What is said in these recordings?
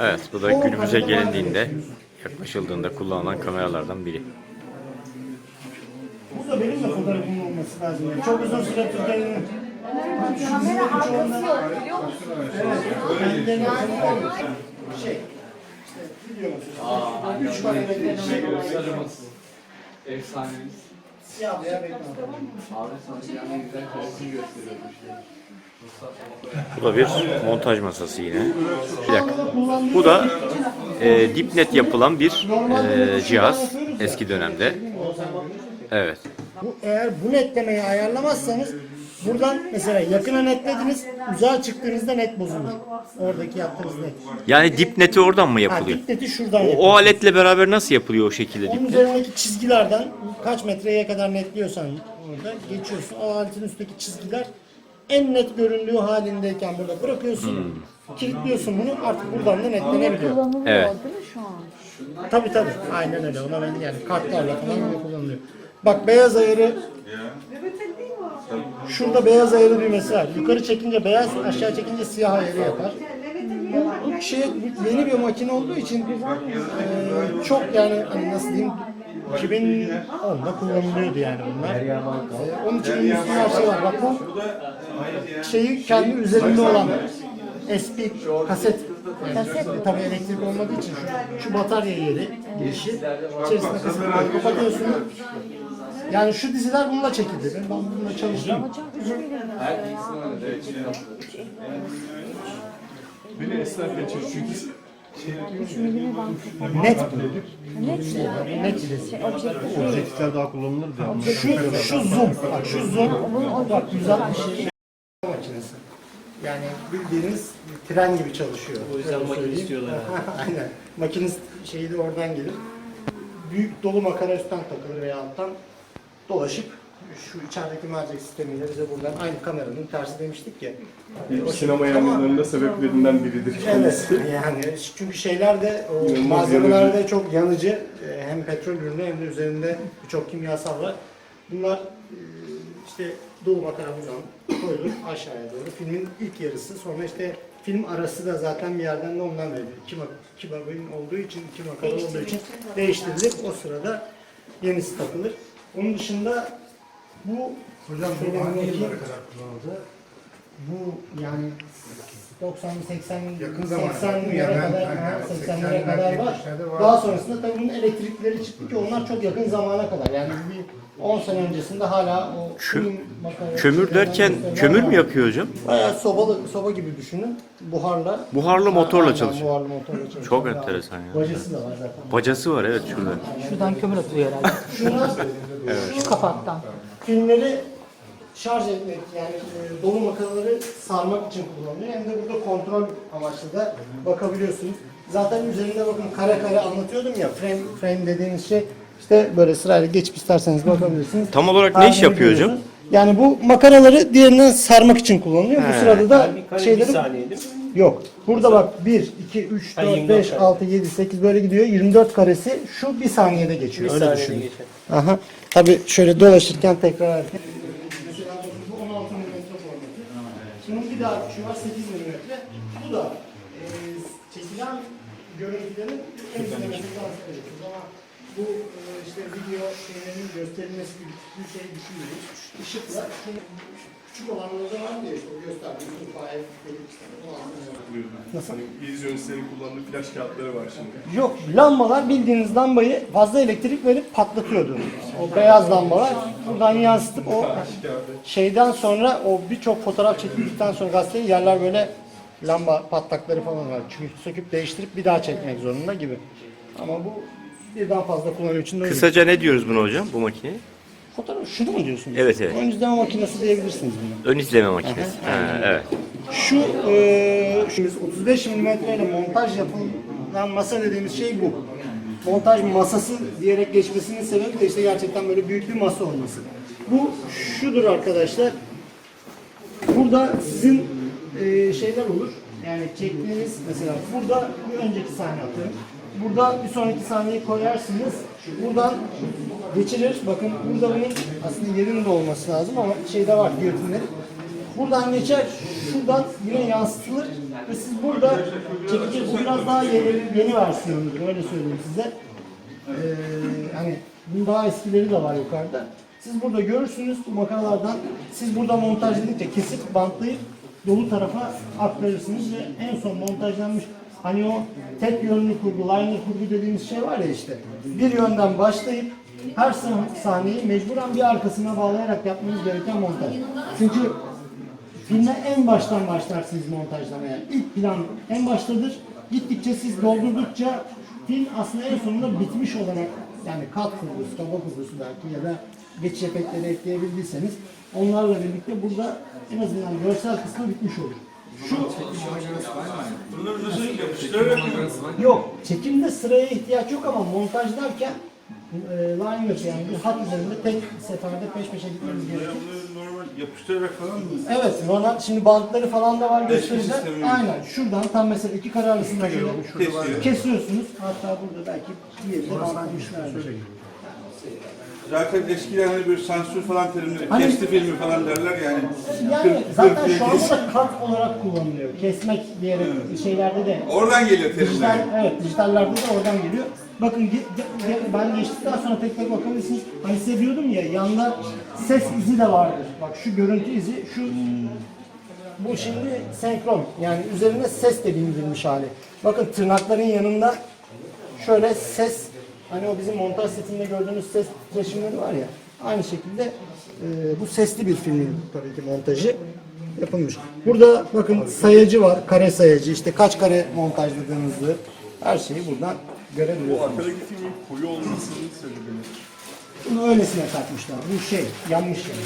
Evet, bu da günümüze gelindiğinde, yaklaşıldığında kullanılan kameralardan biri. Bu da benim de fotoğrafım olması lazım. Çok uzun süre Türkiye'nin Kamera arkası yok biliyor musun? kendilerine şey, işte video mesela. Üç kamera şey, Efsanemiz. siyah beyaz. Abi sana yani güzel resim gösteriyor işte. Bu da bir montaj masası yine. Bir dakika. Bu da e, dipnet yapılan bir e, cihaz eski dönemde. Evet. Bu, eğer bu netlemeyi ayarlamazsanız buradan mesela yakına netlediniz, uzağa çıktığınızda net bozulur. Oradaki yaptığınız net. Yani dipneti oradan mı Ha, yapılıyor? dip neti şuradan O, o aletle beraber nasıl yapılıyor o şekilde Onun dipnet? üzerindeki çizgilerden kaç metreye kadar netliyorsan orada geçiyorsun. O aletin üstteki çizgiler en net göründüğü halindeyken burada bırakıyorsun. Kilitliyorsun bunu artık buradan da netlenebiliyor. Kullanılıyor Evet. değil mi şu an? Tabii tabii. Aynen öyle. Ona ben yani kartlarla falan kullanılıyor. Bak beyaz ayarı Şurada beyaz ayarı düğmesi var. Yukarı çekince beyaz, aşağı çekince siyah ayarı yapar. Bu, şey yeni bir makine olduğu için eee, çok yani hani nasıl diyeyim 2010'da kullanılıyordu yani bunlar. Eee, onun için üstünde her şey var. Bak bu şeyi kendi üzerinde olan SP kaset. Kaset tabii elektrik olmadığı için şu, şu batarya yeri girişi içerisinde kaset koyup kapatıyorsun. Yani şu diziler bununla çekildi. Ben bununla çalıştım. Beni esnaf geçiyor çünkü Net Net mi? net. Şey, objektif değil. objektifler daha kullanılır diye. Şu, şu zoom, bak şu zoom, bak 160 makinesi. Yani bildiğiniz tren gibi çalışıyor. O yüzden makine istiyorlar. Aynen. Makinist şeyi de oradan gelir. Büyük dolu makara üstten takılır veya alttan dolaşıp şu içerideki mercek sistemiyle bize buradan aynı kameranın tersi demiştik ya. İlk sinema yangınlarında sebeplerinden biridir Evet kendisi. yani çünkü şeyler de o İnanılmaz malzemeler de yanıcı. çok yanıcı Ee, hem petrol ürünü hem de üzerinde birçok kimyasal var. Bunlar e, işte dolu makara buradan koyulur aşağıya doğru. Filmin ilk yarısı sonra işte film arası da zaten bir yerden de ondan verilir. İki, mak iki babin olduğu için, iki makara olduğu için değiştirilir. O sırada yenisi takılır. Onun dışında bu Hocam bu hangi yıllara kadar kullanıldı? Bu yani 90 80 Yakın zaman. 80'lere Yani ben- kadar, ben- ha, 80'lere 80'lerde, kadar var. 70'lerde var. Daha sonrasında tabii bunun elektrikleri çıktı ki onlar çok yakın zamana kadar. Yani bir 10 sene öncesinde hala o Kö- makara- Kömür derken kömür mü yakıyor hocam? Bayağı sobalı soba gibi düşünün. Buharla. Buharlı motorla Aynen, çalışıyor. Buharlı motorla çalışıyor. Çok enteresan ya. Bacası da var zaten. Bacası var evet şurada. Şuradan kömür atılıyor herhalde. Şuna Şu kapaktan. filmleri şarj etmek yani e, dolu makaraları sarmak için kullanılıyor. Hem de burada kontrol amaçlı da bakabiliyorsunuz. Zaten üzerinde bakın kare kare anlatıyordum ya frame, frame dediğiniz şey işte böyle sırayla geçip isterseniz bakabilirsiniz. Tam olarak ne iş Halini yapıyor hocam? görüyorsunuz. Yani bu makaraları diğerinden sarmak için kullanılıyor. Bu sırada da şeyleri yok. Burada bak 1, 2, 3, 4, 5, 6, 7, 8 böyle gidiyor. 24 karesi şu bir saniyede geçiyor. Öyle düşünün. Aha. Tabii şöyle dolaşırken tekrar hareket. Mesela bu 16 mm formatı. Bunun bir daha küçüğü var 8 mm. Bu da e, çekilen görüntülerin en sinematik yansıtıyoruz ama bu e, işte video şeylerinin gösterilmesi gibi bir şey düşünmüyoruz. Işıkla küçük olanlarda var diye işte delik işte o Nasıl? Hani vizyonislerin kullandığı flash kağıtları var şimdi. Yok lambalar bildiğiniz lambayı fazla elektrik verip patlatıyordu. O beyaz lambalar buradan yansıtıp o şeyden sonra o birçok fotoğraf çekildikten sonra gazeteye yerler böyle lamba patlakları falan var. Çünkü söküp değiştirip bir daha çekmek zorunda gibi. Ama bu birden fazla kullanım için de öyle. Kısaca ne diyoruz buna hocam bu makineye? Fotoğraf şunu mu diyorsunuz? Evet, evet. Ön izleme makinesi diyebilirsiniz buna. Ön izleme makinesi. Ha, evet. Şu e, şu 35 mm ile montaj yapılan masa dediğimiz şey bu. Montaj masası diyerek geçmesinin sebebi de işte gerçekten böyle büyük bir masa olması. Bu şudur arkadaşlar. Burada sizin e, şeyler olur. Yani çektiğiniz mesela burada bir önceki sahne atıyorum. Burada bir sonraki sahneyi koyarsınız. Buradan geçirir. Bakın burada bunun aslında yerinde olması lazım ama şeyde var giyotinleri. Buradan geçer şuradan yine yansıtılır ve siz burada çekici bu biraz daha yeni, yeni versiyonudur öyle söyleyeyim size. Ee, hani bunun daha eskileri de var yukarıda. Siz burada görürsünüz bu makaralardan. Siz burada montajladıkça kesip bantlayıp dolu tarafa aktarırsınız ve en son montajlanmış hani o tek yönlü kurgu, liner kurgu dediğimiz şey var ya işte. Bir yönden başlayıp her sah- sahneyi mecburen bir arkasına bağlayarak yapmanız gereken montaj. Çünkü Filme en baştan başlarsınız montajlamaya. İlk plan en baştadır. Gittikçe siz doldurdukça film aslında en sonunda bitmiş olarak yani kat kurgusu, kaba kurgusu belki ya da geçiş efektleri ekleyebildiyseniz onlarla birlikte burada en azından görsel kısmı bitmiş olur. Şu Yok, çekimde sıraya ihtiyaç yok ama montajlarken e, liner yani bir hat üzerinde tek seferde peş peşe gitmeniz gerekiyor. Normal yapıştırarak falan mı? Evet, normal şimdi bantları falan da var göstereceğim. sistemi. Aynen, şuradan tam mesela iki kare arasında şöyle Kesiyor. kesiyorsunuz. Hatta burada belki diğeri de bantlamışlardır. Zaten eskiden hani böyle sansür falan terimleri, Hani- kesti filmi falan derler yani. Yani Kırk- zaten kırk şu anda da kat olarak kullanılıyor. Kesmek diyerek şeylerde de Oradan geliyor Dijital, terimler. evet, dijitallerde de oradan geliyor. Bakın ben geçtikten sonra tek tek bakabilirsiniz. Hani size diyordum ya yanda ses izi de vardır. Bak şu görüntü izi, şu bu şimdi senkron. Yani üzerine ses de bindirilmiş hali. Bakın tırnakların yanında şöyle ses, hani o bizim montaj setinde gördüğünüz ses titreşimleri var ya. Aynı şekilde e, bu sesli bir filmin tabii ki montajı yapılmış. Burada bakın sayacı var, kare sayacı. işte kaç kare montajladığınızı her şeyi buradan görebiliyorsunuz. Arkadaki filmin koyu olmasının sebebi? Bunu öylesine takmışlar. Bu şey, yanmış yani.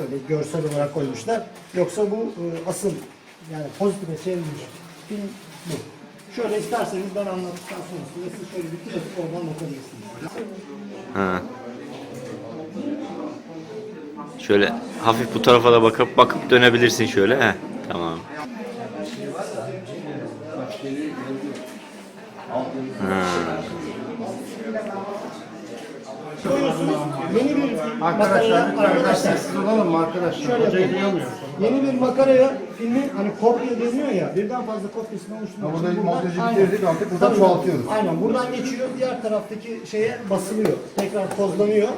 Öyle görsel olarak koymuşlar. Yoksa bu e, asıl yani pozitife çevrilmiş film bu. Şöyle isterseniz ben anlattıktan sonra size siz şöyle bir yazıp oradan bakabilirsiniz. Ha. Şöyle hafif bu tarafa da bakıp bakıp dönebilirsin şöyle. Heh, tamam. Koyuyorsunuz. Yeni bir makaraya arkadaşlar. olalım mı arkadaşlar? Şöyle yapalım. Yeni bir makaraya filmin hani kopya deniyor ya birden fazla kopyasını oluşturmak burada için montajı aynen. bitirdik, artık buradan Tabii, çoğaltıyoruz. Aynen buradan geçiyor diğer taraftaki şeye basılıyor. Tekrar tozlanıyor.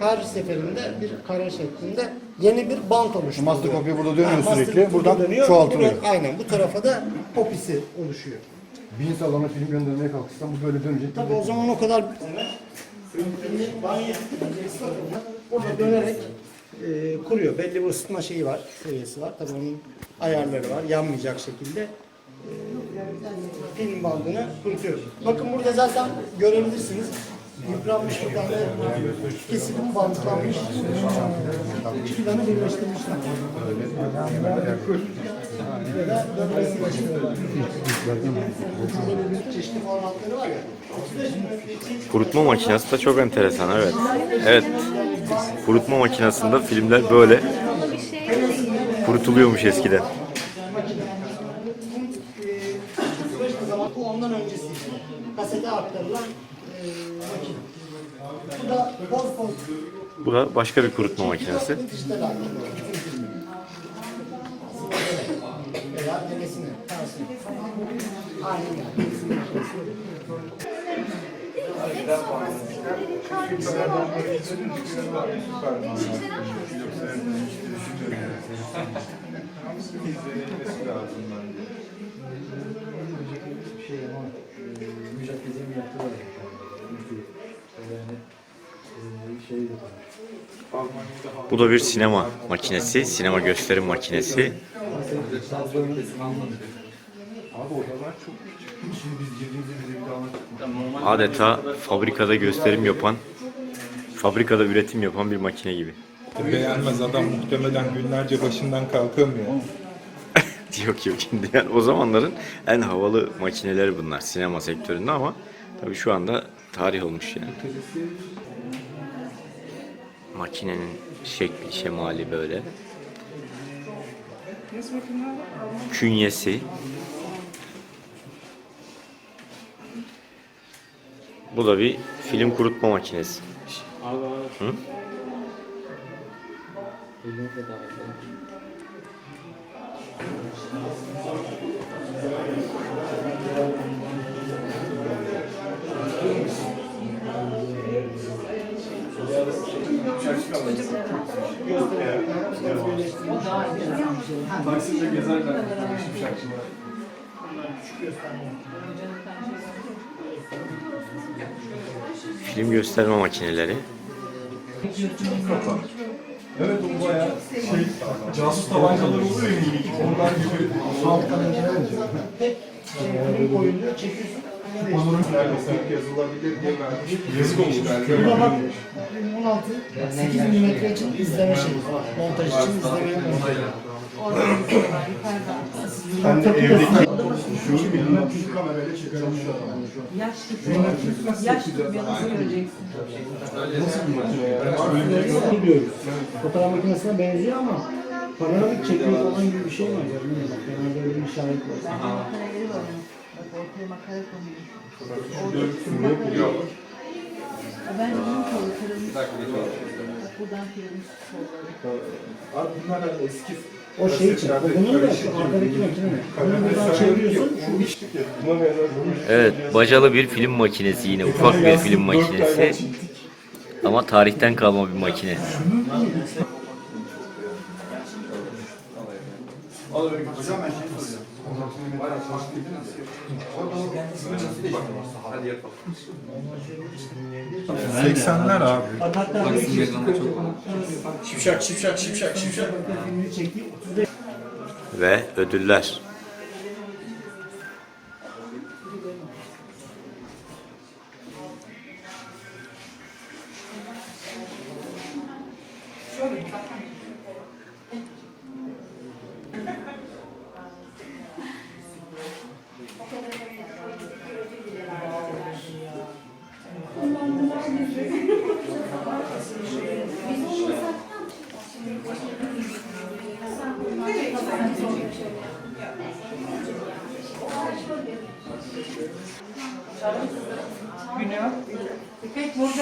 Her seferinde bir kare şeklinde yeni bir bant oluşturuyor. Master kopya burada dönüyor master sürekli, buradan dönüyor. çoğaltılıyor. Buraya- aynen bu tarafa da kopisi oluşuyor. Bin salona film göndermeye kalkışsam bu böyle dönecek. Tabii o zaman o kadar burada dönerek e, kuruyor. Belli bir ısıtma şeyi var, seviyesi var. Tabii onun ayarları var. Yanmayacak şekilde e, film bandını kurutuyor. Bakın burada zaten görebilirsiniz. Yıpranmış bir tane kesilip bantlanmış. İki tane birleştirmişler. Ya da dönmesi başlıyor. Çeşitli formatları var ya. 35 bin Kurutma makinesi de çok enteresan evet. Evet. Kurutma makinesinde filmler böyle kurutuluyormuş eskiden. zaman bu ondan öncesi kasete aktarılan e, makine. Bu da başka bir kurutma makinesi. Bu da bir sinema makinesi, sinema gösterim makinesi. Adeta fabrikada gösterim yapan, fabrikada üretim yapan bir makine gibi. Beğenmez adam muhtemelen günlerce başından kalkamıyor. yok yok şimdi yani o zamanların en havalı makineleri bunlar sinema sektöründe ama tabii şu anda tarih olmuş yani. Makinenin şekli, şemali böyle. Künyesi. Bu da bir film kurutma makinesi. Hı? Taksim'de gezerken şipşakçılar. Film gösterme makineleri. Evet o bayağı şey, casus tabancaları oluyor ya minik, onlar gibi. Şey, film koyuluyor, çekiyorsun. Neredeyse yazılabilir diye vermiş. Yazık olmuş. Burada bak 16 8 mm için izleme var. Montaj için izleme montajı. Ben de evdeki şu bilmem ki kamerayla çekiyorum şu an. Yaş tutmayalım. Yaş tutmayalım söyleyeceksin. nasıl bir makine ya? Biliyoruz. Fotoğraf makinesine benziyor ama panoramik çekiyor falan gibi bir şey var. Genelde öyle bir işaret var. Makaraları var. Bak ortaya makara konuyor. Ben bunun kolu kırılmış. Buradan kırılmış kolları. Abi bunlar da eski. O şey için. Bunun da arkadaki makine? Bunu buradan çeviriyorsun. Evet, bacalı bir film makinesi yine ufak bir film makinesi. Ama tarihten kalma bir makine. Hocam ben şey soracağım. Bayağı çalıştıydın Hadi yapalım. 80'ler abi. hatta Şipşak şipşak şipşak şipşak. çekti. 35 Ve ödüller.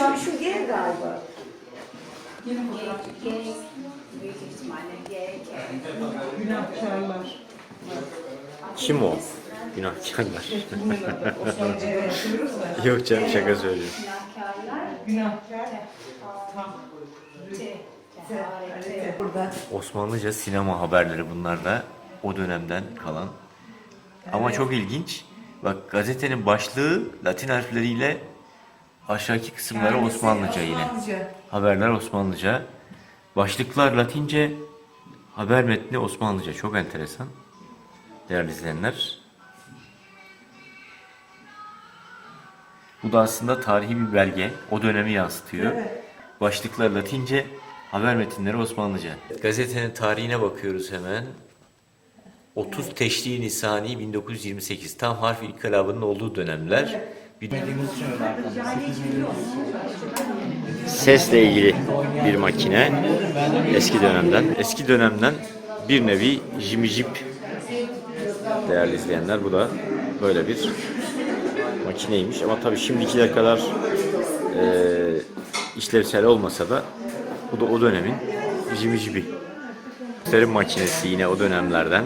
Burada. Şu galiba. G, G, büyük ihtimalle G, G. Günahkarlar. Kim o? Günahkarlar. Yok canım şaka söylüyorum. Günahkarlar. Günahkar. Burada. Osmanlıca sinema haberleri bunlar da o dönemden kalan. Ama çok ilginç. Bak gazetenin başlığı Latin harfleriyle aşağıdaki kısımları Osmanlıca yine. Haberler Osmanlıca. Başlıklar Latince, haber metni Osmanlıca. Çok enteresan. Değerli izleyenler. Bu da aslında tarihi bir belge. O dönemi yansıtıyor. Başlıklar Latince, haber metinleri Osmanlıca. Gazetenin tarihine bakıyoruz hemen. 30 Teşri Nisani 1928. Tam harf inkılabının olduğu dönemler. Bir Sesle ilgili bir makine. Eski dönemden. Eski dönemden bir nevi jimicip değerli izleyenler. Bu da böyle bir makineymiş. Ama tabii şimdikiler kadar eee işlevsel olmasa da bu da o dönemin jimicibi. Serim makinesi yine o dönemlerden.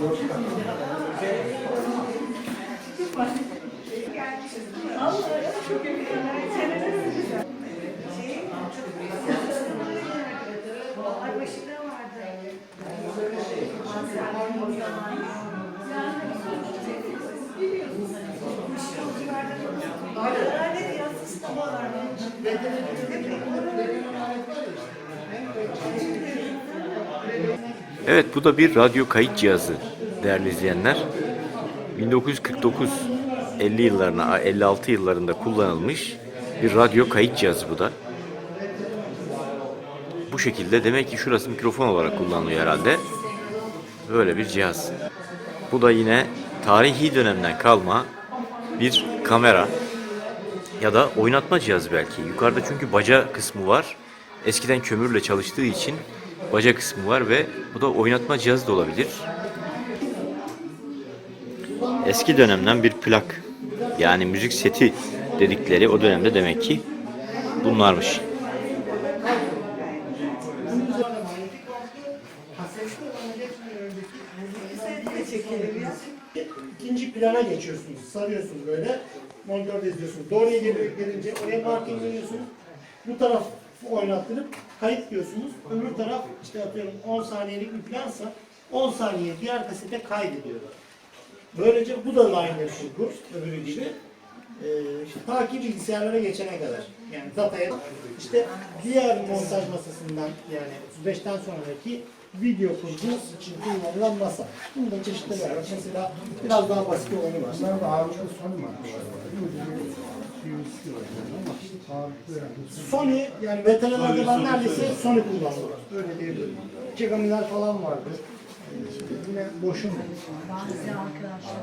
Dört tane. Ay başında vardı. Evet bu da bir radyo kayıt cihazı değerli izleyenler. 1949 50 yıllarına 56 yıllarında kullanılmış bir radyo kayıt cihazı bu da. Bu şekilde demek ki şurası mikrofon olarak kullanılıyor herhalde. Böyle bir cihaz. Bu da yine tarihi dönemden kalma bir kamera ya da oynatma cihazı belki. Yukarıda çünkü baca kısmı var. Eskiden kömürle çalıştığı için baca kısmı var ve bu da oynatma cihazı da olabilir. Eski dönemden bir plak yani müzik seti dedikleri o dönemde demek ki bunlarmış. İkinci plana geçiyorsunuz. Sarıyorsunuz böyle. Monitörde izliyorsunuz. Doğruya gel- gelince oraya marking veriyorsunuz. Bu taraf oynattırıp kayıt diyorsunuz. Öbür taraf işte atıyorum 10 saniyelik bir plansa 10 saniye diğer kasete kaydediyor. Böylece bu da line kurs öbürü gibi. Ee, işte, ta ki bilgisayarlara geçene kadar. Yani dataya işte diğer montaj masasından yani 35'ten sonraki video kurduğunuz için kullanılan masa. Bunda çeşitleri var. Mesela biraz daha basit olanı var. Bunlar da ağırlıklı sonu var. Sony yani veteranlarda ben neredeyse Sony kullandım. Öyle diyebilirim. Kegamiler falan vardı. Ee, Yine boşun. Bazı arkadaşlar?